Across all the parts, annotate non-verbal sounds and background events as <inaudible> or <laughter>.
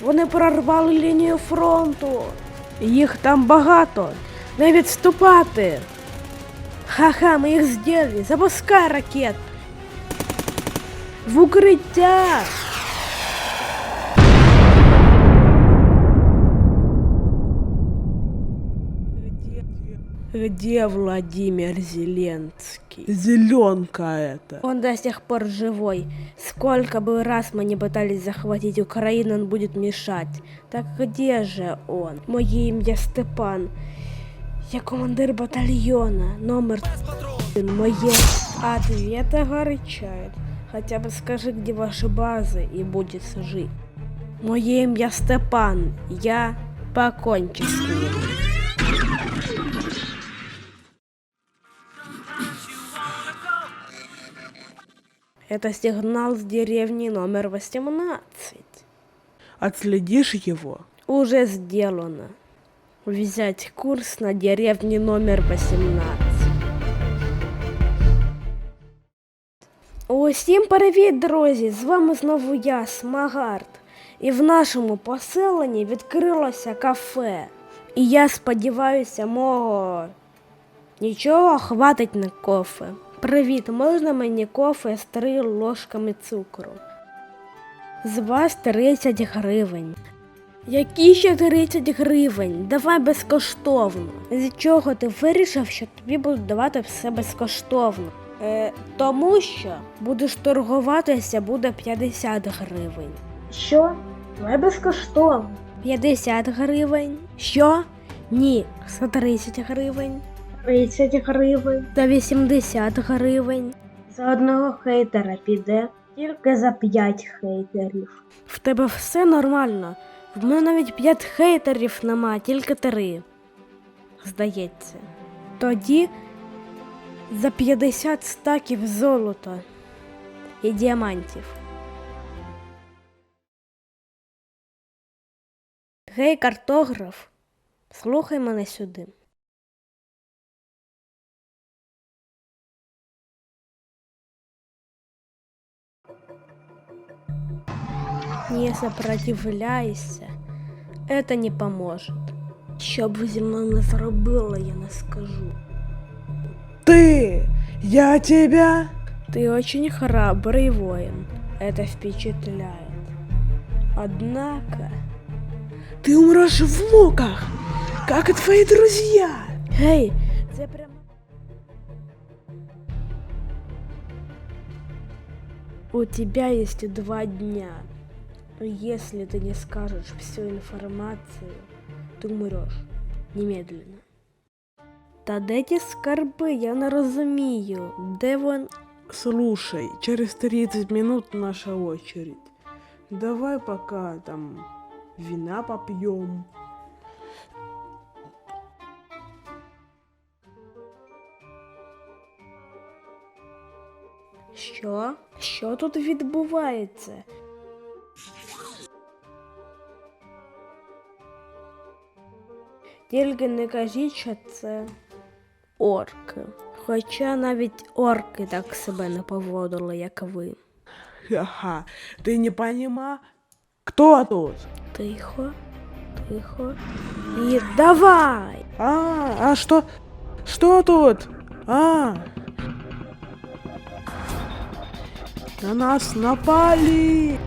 Вони прорвали лінію фронту. Їх там багато. Не відступати. Ха-ха, ми їх зділили. Запускай ракет. В укриття. Где Владимир Зеленский? Зеленка это. Он до сих пор живой. Сколько бы раз мы не пытались захватить Украину, он будет мешать. Так где же он? Моє ім'я Степан. Я командир батальйона. Номер моє. Ответы горячают. Хотя бы скажи, где ваши базы, и будет жить. Моє ім'я Степан. Я покончу з ним. Это сигнал с деревни номер 18. Отследишь его? Уже сделано. Взять курс на деревню номер 18. Усім привіт, друзі! З вами знову я, Смагард. І в нашому поселенні відкрилося кафе. І я сподіваюся, мого нічого хватить на кофе. Привіт, можна мені кофе з три ложками цукру? З вас 30 гривень. Які ще 30 гривень? Давай безкоштовно. З чого ти вирішив, що тобі будуть давати все безкоштовно? Е, тому що будеш торгуватися, буде 50 гривень. Що? Давай безкоштовно. 50 гривень. Що? Ні, 130 гривень. 30 гривень. За 80 гривень. За одного хейтера піде. Тільки за 5 хейтерів. В тебе все нормально. В мене навіть 5 хейтерів нема, тільки 3. Здається. Тоді за 50 стаків золота і діамантів. Гей, картограф, слухай мене сюди. Не сопротивляйся, это не поможет. Що б ви зі мною не зробили, я не скажу. Ты! Я тебя! Ты очень храбрый воин. Это впечатляет. Однако... Ты умрешь в муках, как и твои друзья! Гей, це прямо... У тебя есть два дня. Если ты не скажешь всю информацию, ты умрешь немедленно. Та де ті скарби? Я не розумію. Де вон. Слушай, через 30 минут наша очередь. Давай пока там вина попьем. Що? Що тут відбувається? Тільки не кажіть, що це орки. Хоча навіть орки так себе не поводили, як ви. Ха-ха, ты не понима? Кто тут? Тихо, тихо. І давай! А, а что? Что тут? А. На нас напали!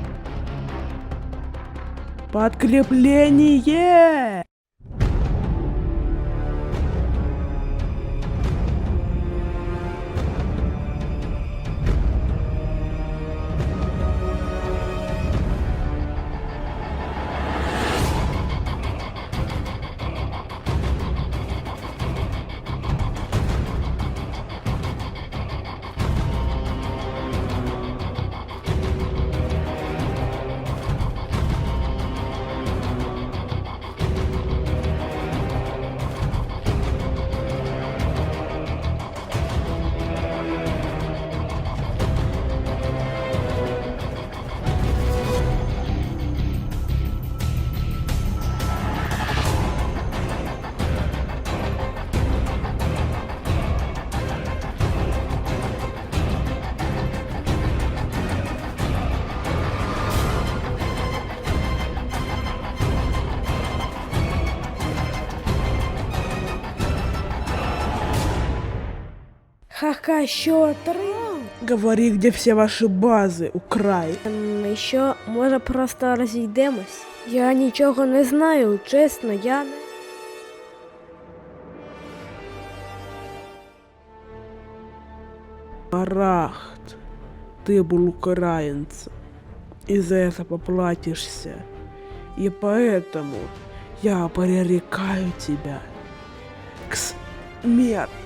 Подкрепление! Ка, що три? Говори, где все ваши базы, Украй. Ем, і що, може просто розійдемось? Я нічого не знаю, чесно, я не. Барахт, ты был украинцем. И за это поплатишься. И поэтому я пререкаю тебя к смерти.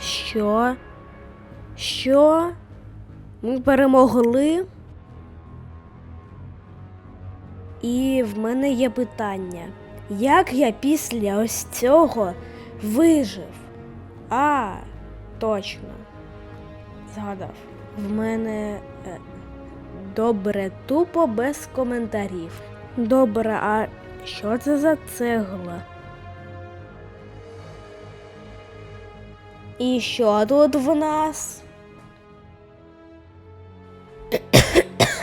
Що? Що? Ми перемогли? І в мене є питання. Як я після ось цього вижив? А, точно. Згадав. В мене е, добре, тупо без коментарів. Добре, а що це за цегла? І що тут в нас?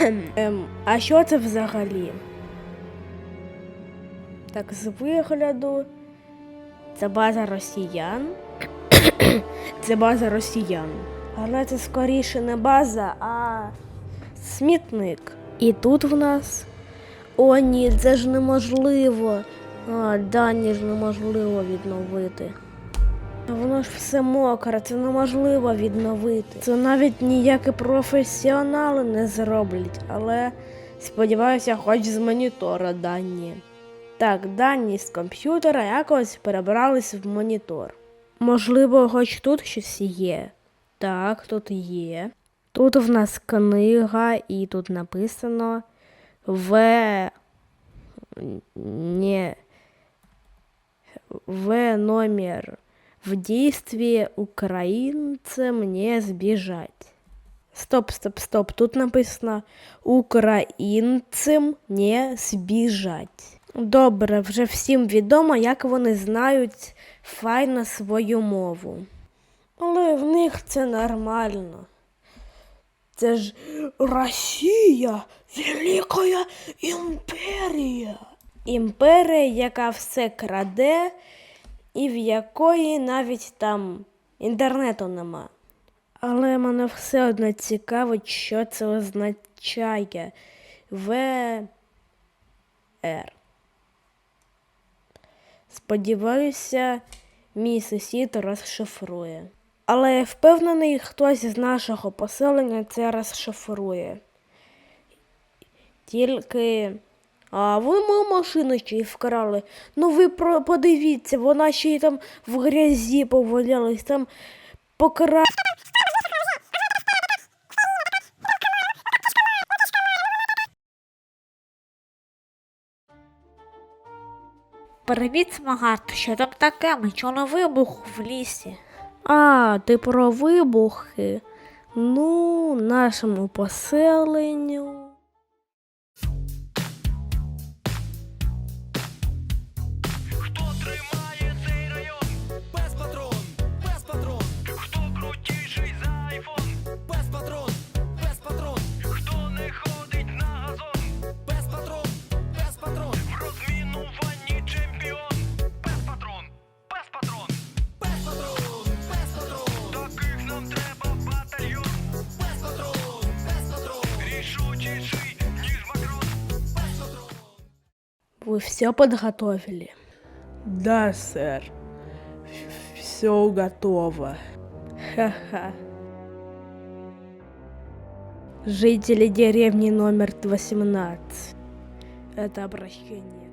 <coughs> ем, а що це взагалі? Так, з вигляду. Це база росіян. <coughs> це база росіян. Але це скоріше не база, а смітник. І тут в нас. О, ні, це ж неможливо. А, дані ж неможливо відновити. Та Воно ж все мокре, це неможливо відновити. Це навіть ніякі професіонали не зроблять, але сподіваюся, хоч з монітора дані. Так, дані з комп'ютера якось перебрались в монітор. Можливо, хоч тут щось є. Так, тут є. Тут в нас книга, і тут написано В. Не. В номер в действии украинцам не сбежать. Стоп, стоп, стоп. Тут написано українцям не збіжать. Добре, вже всім відомо, як вони знають файно свою мову. Але в них це нормально. Це ж Росія, Велика імперія. Імперія, яка все краде, і в якої навіть там інтернету нема. Але мене все одно цікавить, що це означає ВР. Сподіваюся, мій сусід розшифрує. Але я впевнений, хтось з нашого поселення це розшифрує. Тільки. А ви мою машину ще й вкрали. Ну ви про подивіться, вона ще й там в грязі повалялась, там покра. Привіт, Смагарт, що там таке? Ми чули вибух в лісі. А, ти про вибухи. Ну, нашому поселенню. Ви все подготовили. Да, сэр. Все готово. Ха-ха. Жители деревни номер 18. Это обращение.